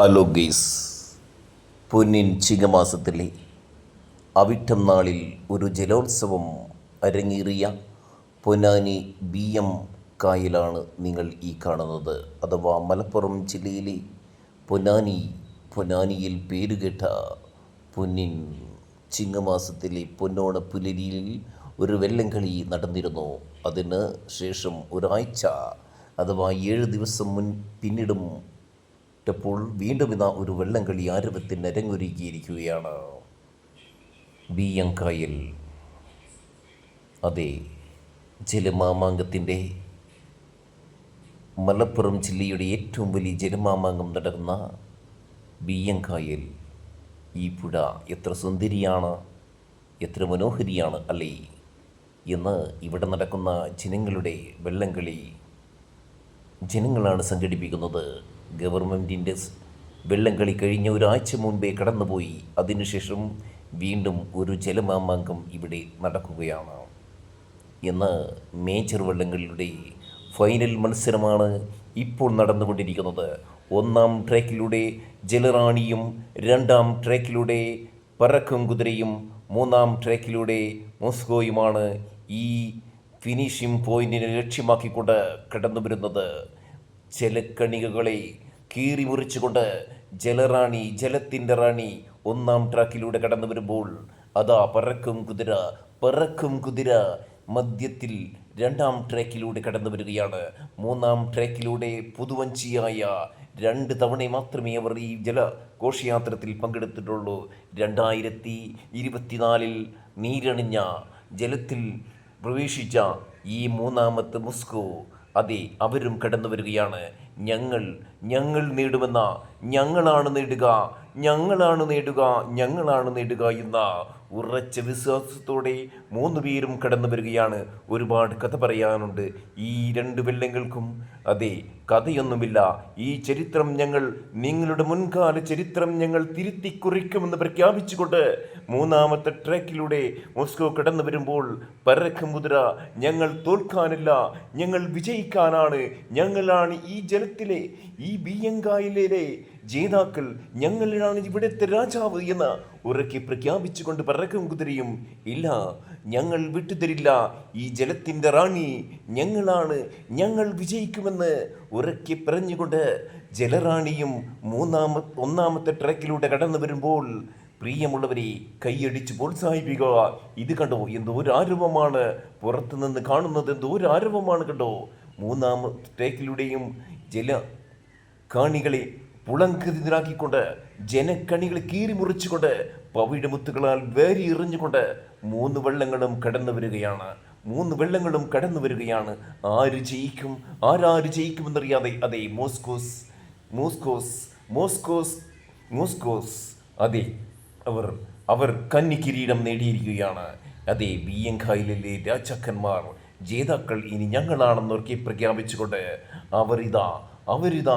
Hello guys പൊന്നിൻ ചിങ്ങമാസത്തിലെ അവിട്ടം നാളിൽ ഒരു ജലോത്സവം അരങ്ങേറിയ പൊന്നാനി ബി എം കായലാണ് നിങ്ങൾ ഈ കാണുന്നത്. അഥവാ മലപ്പുറം ജില്ലയിലെ പൊന്നാനി പൊന്നാനിയിൽ പേരുകേട്ട പൊന്നിൻ ചിങ്ങമാസത്തിലെ പൊന്നോണ പുലരിയിൽ ഒരു വെല്ലംകളി നടന്നിരുന്നു. അതിന് ശേഷം ഒരാഴ്ച അഥവാ ഏഴ് ദിവസം മുൻ പിന്നിടും പ്പോൾ വീണ്ടും ഇതാ ഒരു വെള്ളംകളി ആരവത്തിന് അരങ്ങൊരുക്കിയിരിക്കുകയാണ് ബിയങ്കായൽ. അതെ ജലമാമാങ്കത്തിന്റെ മലപ്പുറം ജില്ലയുടെ ഏറ്റവും വലിയ ജലമാമാങ്കം നടക്കുന്ന ബിയങ്കായൽ. ഈ പുഴ എത്ര സുന്ദരിയാണ് എത്ര മനോഹരിയാണ് അല്ലേ? എന്ന് ഇവിടെ നടക്കുന്ന ജനങ്ങളുടെ വെള്ളംകളി ജനങ്ങളാണ് സംഘടിപ്പിക്കുന്നത്. ഗവൺമെന്റിന്റെ വെള്ളംകളി കഴിഞ്ഞ ഒരാഴ്ച മുൻപേ കടന്നുപോയി. അതിനുശേഷം വീണ്ടും ഒരു ജലമാമാങ്കം ഇവിടെ നടക്കുകയാണ്. എന്ന് മേജർ വള്ളങ്ങളുടെ ഫൈനൽ മത്സരമാണ് ഇപ്പോൾ നടന്നുകൊണ്ടിരിക്കുന്നത്. ഒന്നാം ട്രാക്കിലൂടെ ജലറാണിയും രണ്ടാം ട്രാക്കിലൂടെ പറക്കും കുതിരയും മൂന്നാം ട്രാക്കിലൂടെ മോസ്കോയുമാണ് ഈ ഫിനിഷിംഗ് പോയിന്റിനെ ലക്ഷ്യമാക്കിക്കൊണ്ട് കടന്നു വരുന്നത് ജലക്കണികകളെ കീറി മുറിച്ചുകൊണ്ട് ജലറാണി ജലത്തിന്റെ റാണി ഒന്നാം ട്രാക്കിലൂടെ കടന്നു വരുമ്പോൾ അതാ പറക്കും കുതിര പറക്കും കുതിര മധ്യത്തിൽ രണ്ടാം ട്രാക്കിലൂടെ കടന്നു വരികയാണ്. മൂന്നാം ട്രാക്കിലൂടെ പുതുവഞ്ചിയായ രണ്ട് തവണ മാത്രമേ അവർ ഈ ജല ഘോഷയാത്രത്തിൽ പങ്കെടുത്തിട്ടുള്ളൂ. രണ്ടായിരത്തി ഇരുപത്തിനാലിൽ നീരണിഞ്ഞ ജലത്തിൽ പ്രവേശിച്ച ഈ മൂന്നാമത്തെ മുസ്കോ അതെ അവരും കടന്നു വരികയാണ് ഞങ്ങൾ ഞങ്ങൾ നേടുമെന്ന ഞങ്ങളാണ് നേടുക ഞങ്ങളാണ് നേടുക ഞങ്ങളാണ് നേടുക എന്ന ഉറച്ച വിശ്വാസത്തോടെ മൂന്ന് പേരും കടന്നു വരികയാണ്. ഒരുപാട് കഥ പറയാനുണ്ട്. ഈ രണ്ട് വെള്ളങ്ങൾക്കും അതെ കഥയൊന്നുമില്ല. ഈ ചരിത്രം ഞങ്ങൾ നിങ്ങളുടെ മുൻകാല ചരിത്രം ഞങ്ങൾ തിരുത്തി കുറിക്കുമെന്ന് പ്രഖ്യാപിച്ചുകൊണ്ട് മൂന്നാമത്തെ ട്രാക്കിലൂടെ മോസ്കോ കടന്നു വരുമ്പോൾ പരക്കം കുതിര ഞങ്ങൾ തോൽക്കാനില്ല ഞങ്ങൾ വിജയിക്കാനാണ് ഞങ്ങളാണ് ഈ ജലത്തിലെ ഈ ബിയങ്കായിലെ ജേതാക്കൾ ഞങ്ങളിലാണ് ഇവിടുത്തെ രാജാവ് എന്ന് ഉറക്കി പ്രഖ്യാപിച്ചുകൊണ്ട് പറക്കും കുതിരയും ഇല്ല ഞങ്ങൾ വിട്ടുതരില്ല. ഈ ജലത്തിന്റെ റാണി ഞങ്ങളാണ്. ഞങ്ങൾ വിജയിക്കുമെന്ന് ഉറക്കി പറഞ്ഞുകൊണ്ട് ജലറാണിയും മൂന്നാമ ഒന്നാമത്തെ ട്രക്കിലൂടെ കടന്നു വരുമ്പോൾ പ്രിയമുള്ളവരെ കൈയടിച്ച് പ്രോത്സാഹിപ്പിക്കുക. ഇത് കണ്ടോ? എന്തോ ഒരു ആരവമാണ് പുറത്തു നിന്ന് കാണുന്നത്. എന്തോ ഒരു ആരവമാണ് കണ്ടോ? മൂന്നാം ട്രാക്കിലൂടെയും ജല കാണികളെ പുളങ്കതിരാക്കിക്കൊണ്ട് ജനക്കണികളെ കീറി മുറിച്ചുകൊണ്ട് പവിഴ മുത്തുകളാൽ വേരി എറിഞ്ഞുകൊണ്ട് മൂന്ന് വെള്ളങ്ങളും കടന്നു വരികയാണ്. മൂന്ന് വെള്ളങ്ങളും കടന്നു വരികയാണ്. ആര് ജയിക്കും? ആരാര് ജയിക്കുമെന്നറിയാതെ അതെ മോസ്കോസ് മോസ്കോസ് മോസ്കോസ് മോസ്കോസ്. അതെ അവർ അവർ കന്നി കിരീടം നേടിയിരിക്കുകയാണ്. അതെ ബിയങ്കായിലെ രാജാക്കന്മാർ ജേതാക്കൾ ഇനി ഞങ്ങളാണെന്നൊക്കെ പ്രഖ്യാപിച്ചുകൊണ്ട് അവരിതാ അവരിതാ